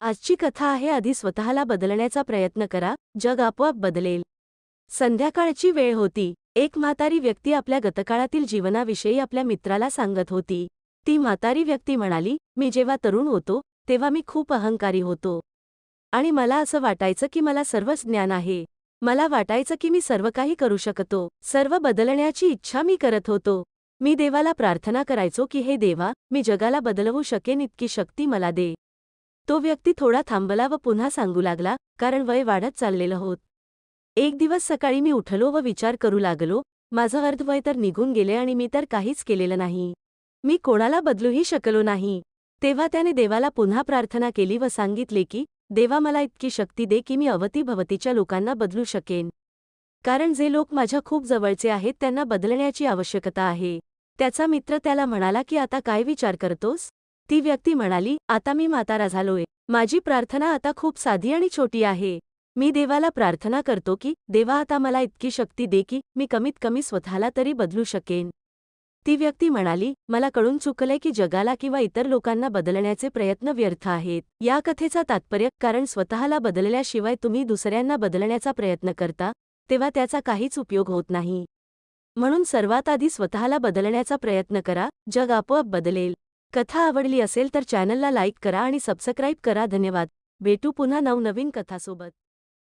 आजची कथा आहे आधी स्वतःला बदलण्याचा प्रयत्न करा जग आपोआप बदलेल. संध्याकाळची वेळ होती. एक म्हातारी व्यक्ती आपल्या गतकाळातील जीवनाविषयी आपल्या मित्राला सांगत होती. ती म्हातारी व्यक्ती म्हणाली मी जेव्हा तरुण होतो तेव्हा मी खूप अहंकारी होतो. आणि मला असं वाटायचं की मला सर्वच ज्ञान आहे. मला वाटायचं की मी सर्व काही करू शकतो. सर्व बदलण्याची इच्छा मी करत होतो. मी देवाला प्रार्थना करायचो की हे देवा मी जगाला बदलवू शकेन इतकी शक्ती मला दे. तो व्यक्ती थोडा थांबला व पुन्हा सांगू लागला कारण वय वाढत चाललेलं होत. एक दिवस सकाळी मी उठलो व विचार करू लागलो माझं अर्धवय तर निघून गेले आणि मी तर काहीच केलेलं नाही. मी कोणाला बदलूही शकलो नाही. तेव्हा त्याने देवाला पुन्हा प्रार्थना केली व सांगितले की देवा मला इतकी शक्ती दे की मी अवतीभवतीच्या लोकांना बदलू शकेन. कारण जे लोक माझ्या खूप जवळचे आहेत त्यांना बदलण्याची आवश्यकता आहे. त्याचा मित्र त्याला म्हणाला की आता काय विचार करतोस? ती व्यक्ती म्हणाली आता मी म्हातारा झालोय. माझी प्रार्थना आता खूप साधी आणि छोटी आहे. मी देवाला प्रार्थना करतो की देवा आता मला इतकी शक्ती दे की मी कमीत कमी स्वतःला तरी बदलू शकेन. ती व्यक्ती म्हणाली मला कळून चुकलंय की जगाला किंवा इतर लोकांना बदलण्याचे प्रयत्न व्यर्थ आहेत. या कथेचा तात्पर्य कारण स्वतःला बदलल्याशिवाय तुम्ही दुसऱ्यांना बदलण्याचा प्रयत्न करता तेव्हा त्याचा काहीच उपयोग होत नाही. म्हणून सर्वात आधी स्वतःला बदलण्याचा प्रयत्न करा जग आपोआप बदलेल. कथा आवडली असेल तर चॅनलला लाईक करा आणि सबस्क्राईब करा. धन्यवाद. भेटू पुन्हा नवनवीन कथासोबत.